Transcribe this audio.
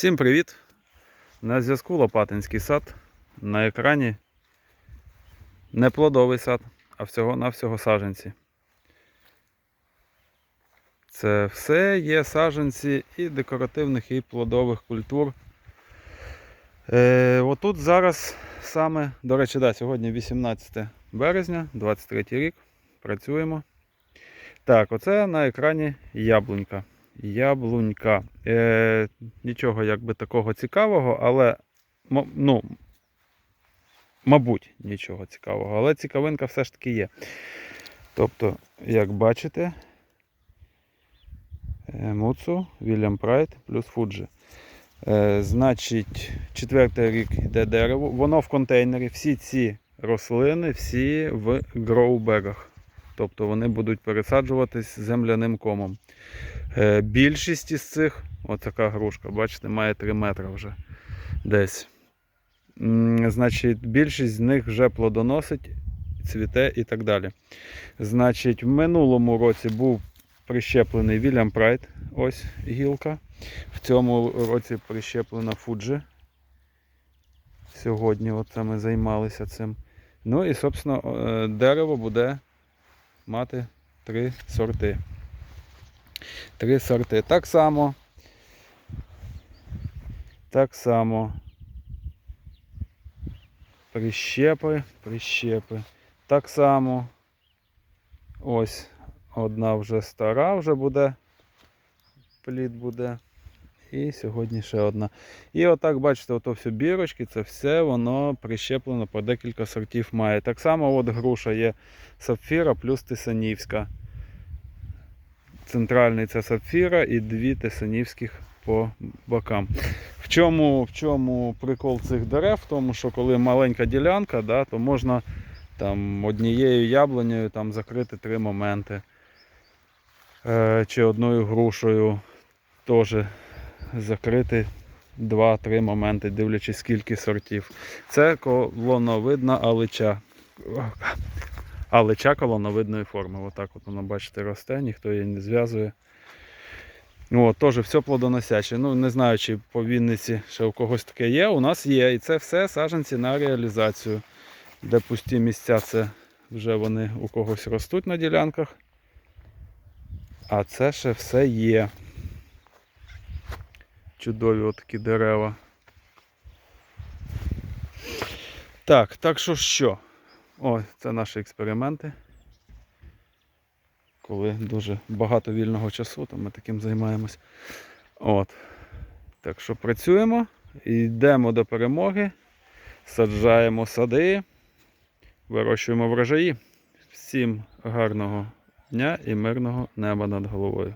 Всім привіт! На зв'язку Лопатинський сад. На екрані не плодовий сад, а всього-навсього саджанці. Це все є саджанці і декоративних, і плодових культур. Е, отут зараз саме, до речі, да, сьогодні 18 березня, 23 рік. Працюємо. Так, оце на екрані яблунька. Яблунька. Е, нічого якби такого цікавого, але ну, мабуть, нічого цікавого, але цікавинка все ж таки є. Тобто, як бачите, е, Муцу, Вільям Прайд плюс Фуджі. Е, значить, четвертий рік йде дерево. Воно в контейнері. Всі ці рослини, всі в гроубегах. Тобто вони будуть пересаджуватись земляним комом. Е, Більшість із цих, отака грушка, бачите, має 3 метри вже десь. Значить, більшість з них вже плодоносить, цвіте і так далі. Значить, в минулому році був прищеплений Вільям Прайд, ось гілка. В цьому році прищеплена Фуджі. Сьогодні оце ми займалися цим. Ну і, собственно, е, дерево буде мати три сорти. Три сорти. Так само. Так само. Прищепи, прищепи. Так само. Ось одна вже стара вже буде. Плід буде. І сьогодні ще одна. І отак, бачите, ото все бірочки, це все воно прищеплено по декілька сортів має. Так само от груша є сапфіра плюс тисанівська. Центральний це сапфіра і дві тисанівських по бокам. В чому, в чому прикол цих дерев? В тому, що коли маленька ділянка, да, то можна там, однією яблунею там, закрити три моменти. Е, чи одною грушею теж закрити 2-3 моменти, дивлячись скільки сортів. Це колоновидна алича. Алича колоновидної форми. Отак от воно, бачите, росте, ніхто її не зв'язує. О, теж все плодоносяче. Ну, не знаю, чи по Вінниці ще у когось таке є. У нас є. І це все саджанці на реалізацію. Де пусті місця, це вже вони у когось ростуть на ділянках. А це ще все є. Чудові отакі дерева. Так, так що що? Ось, це наші експерименти. Коли дуже багато вільного часу, то ми таким займаємось. От. Так що працюємо, йдемо до перемоги, саджаємо сади, вирощуємо врожаї. Всім гарного дня і мирного неба над головою.